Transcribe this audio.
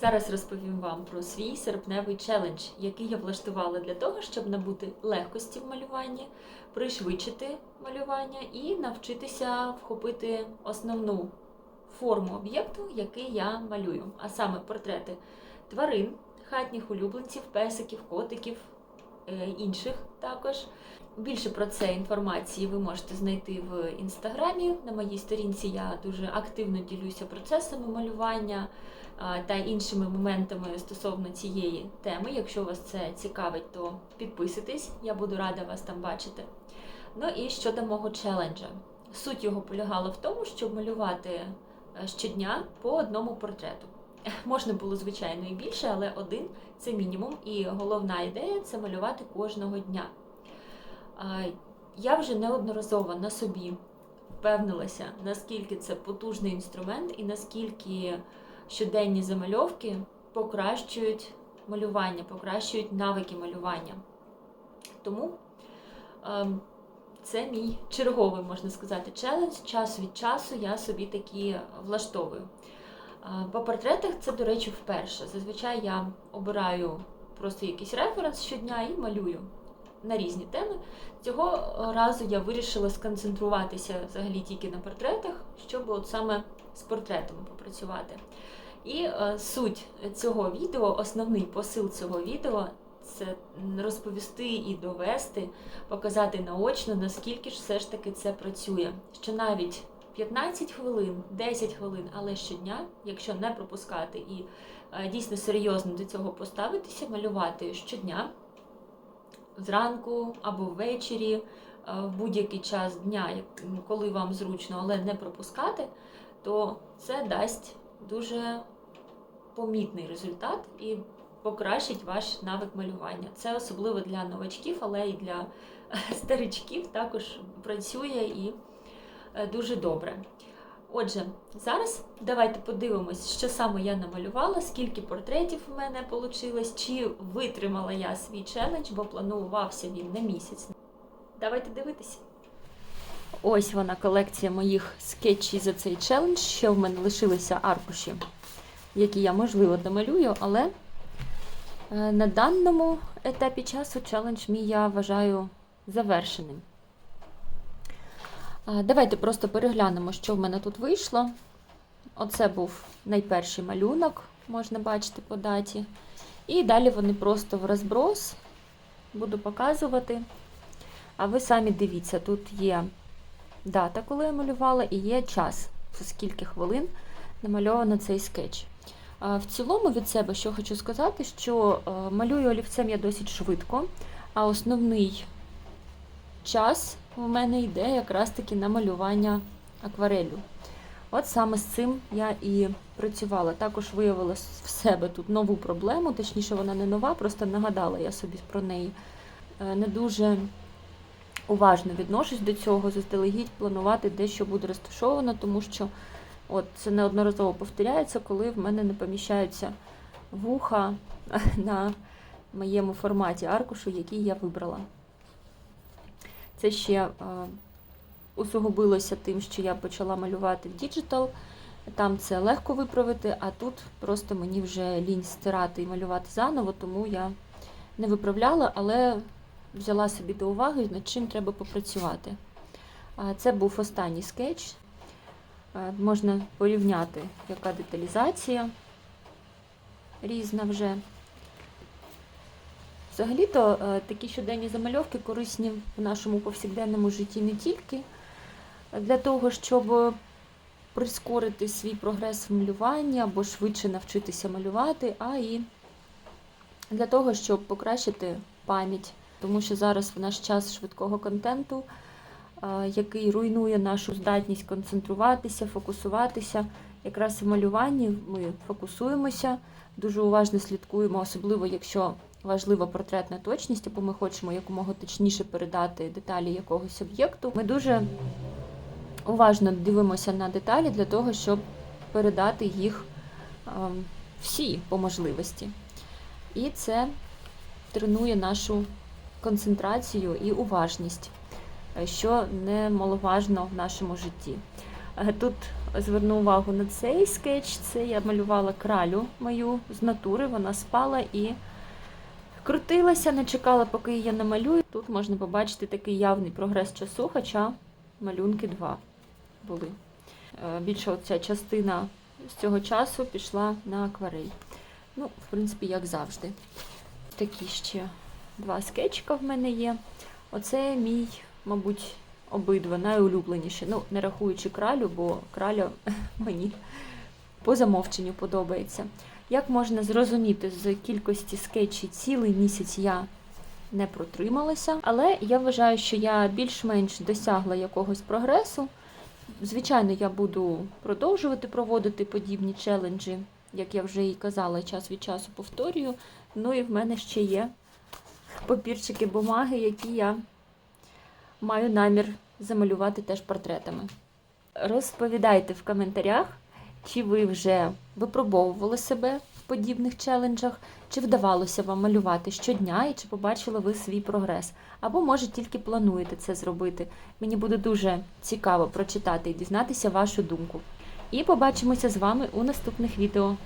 Зараз розповім вам про свій серпневий челендж, який я влаштувала для того, щоб набути легкості в малюванні, пришвидшити малювання і навчитися вхопити основну форму об'єкту, який я малюю, а саме портрети тварин, хатніх улюбленців, песиків, котиків, е, інших також. Більше про це інформації ви можете знайти в інстаграмі. На моїй сторінці я дуже активно ділюся процесами малювання та іншими моментами стосовно цієї теми. Якщо вас це цікавить, то підписуйтесь, я буду рада вас там бачити. Ну і щодо мого челенджа. Суть його полягала в тому, щоб малювати е, щодня по одному портрету. Можна було, звичайно, і більше, але один це мінімум. І головна ідея це малювати кожного дня. Я вже неодноразово на собі впевнилася, наскільки це потужний інструмент і наскільки щоденні замальовки покращують малювання, покращують навики малювання. Тому це мій черговий, можна сказати, челендж. Час від часу я собі такі влаштовую. По портретах це, до речі, вперше. Зазвичай я обираю просто якийсь референс щодня і малюю на різні теми. Цього разу я вирішила сконцентруватися взагалі тільки на портретах, щоб от саме з портретами попрацювати. І е, суть цього відео, основний посил цього відео це розповісти і довести, показати наочно, наскільки ж все ж таки це працює. Що навіть 15 хвилин, 10 хвилин, але щодня, якщо не пропускати і е, дійсно серйозно до цього поставитися, малювати щодня, зранку або ввечері, е, в будь-який час дня, коли вам зручно, але не пропускати, то це дасть дуже помітний результат і покращить ваш навик малювання. Це особливо для новачків, але і для старичків також працює і е, дуже добре. Отже, зараз давайте подивимось, що саме я намалювала, скільки портретів у мене вийшло, чи витримала я свій челендж, бо планувався він на місяць. Давайте дивитися. Ось вона колекція моїх скетчів за цей челендж. Ще в мене лишилися аркуші, які я, можливо, домалюю, але е, на даному етапі часу челендж мій я вважаю завершеним. Давайте просто переглянемо, що в мене тут вийшло. Оце був найперший малюнок, можна бачити по даті. І далі вони просто в розброс буду показувати. А ви самі дивіться, тут є дата, коли я малювала, і є час, за скільки хвилин намальовано цей скетч. В цілому від себе, що хочу сказати, що е, малюю олівцем я досить швидко, а основний час у мене йде якраз таки на малювання акварелю. От саме з цим я і працювала. Також виявила в себе тут нову проблему, точніше, вона не нова, просто нагадала я собі про неї. Е, Не дуже уважно відношусь до цього, заздалегідь планувати де що буде розташовано, тому що от це неодноразово повторяється, коли в мене не поміщаються вуха на моєму форматі аркушу, який я вибрала. Це ще е, усугубилося тим, що я почала малювати в діджитал. Там це легко виправити, а тут просто мені вже лінь стирати і малювати заново, тому я не виправляла, але взяла собі до уваги, над чим треба попрацювати. Це був останній скетч. Е, Можна порівняти, яка деталізація різна вже. Взагалі-то е, такі щоденні замальовки корисні в нашому повсякденному житті не тільки для того, щоб прискорити свій прогрес в малюванні або швидше навчитися малювати, а і для того, щоб покращити пам'ять. Тому що зараз в наш час швидкого контенту, е, який руйнує нашу здатність концентруватися, фокусуватися, якраз в малюванні ми фокусуємося, дуже уважно слідкуємо, особливо якщо важлива портретна точність, або ми хочемо якомога точніше передати деталі якогось об'єкту. Ми дуже уважно дивимося на деталі для того, щоб передати їх ем, всі по можливості. І це тренує нашу концентрацію і уважність, е, що немаловажно в нашому житті. Е, Тут зверну увагу на цей скетч. Це я малювала кралю мою з натури. Вона спала і крутилася, не чекала, поки її намалюю. Тут можна побачити такий явний прогрес часу, хоча малюнки два були. Е, Більше оця частина з цього часу пішла на акварель. Ну, в принципі, як завжди. Такі ще два скетчика в мене є. Оце мій, мабуть, обидва найулюбленіші. Ну, не рахуючи кралю, бо краля мені по замовченню подобається. Як можна зрозуміти з кількості скетчів цілий місяць я не протрималася, але я вважаю, що я більш-менш досягла якогось прогресу. Звичайно, я буду продовжувати проводити подібні челенджі, як я вже і казала, час від часу повторюю. Ну і в мене ще є папірчики бумаги, які я маю намір замалювати теж портретами. Розповідайте в коментарях, чи ви вже випробовували себе в подібних челенджах, чи вдавалося вам малювати щодня, і чи побачили ви свій прогрес. Або, може, тільки плануєте це зробити. Мені буде дуже цікаво прочитати і дізнатися вашу думку. І побачимося з вами у наступних відео.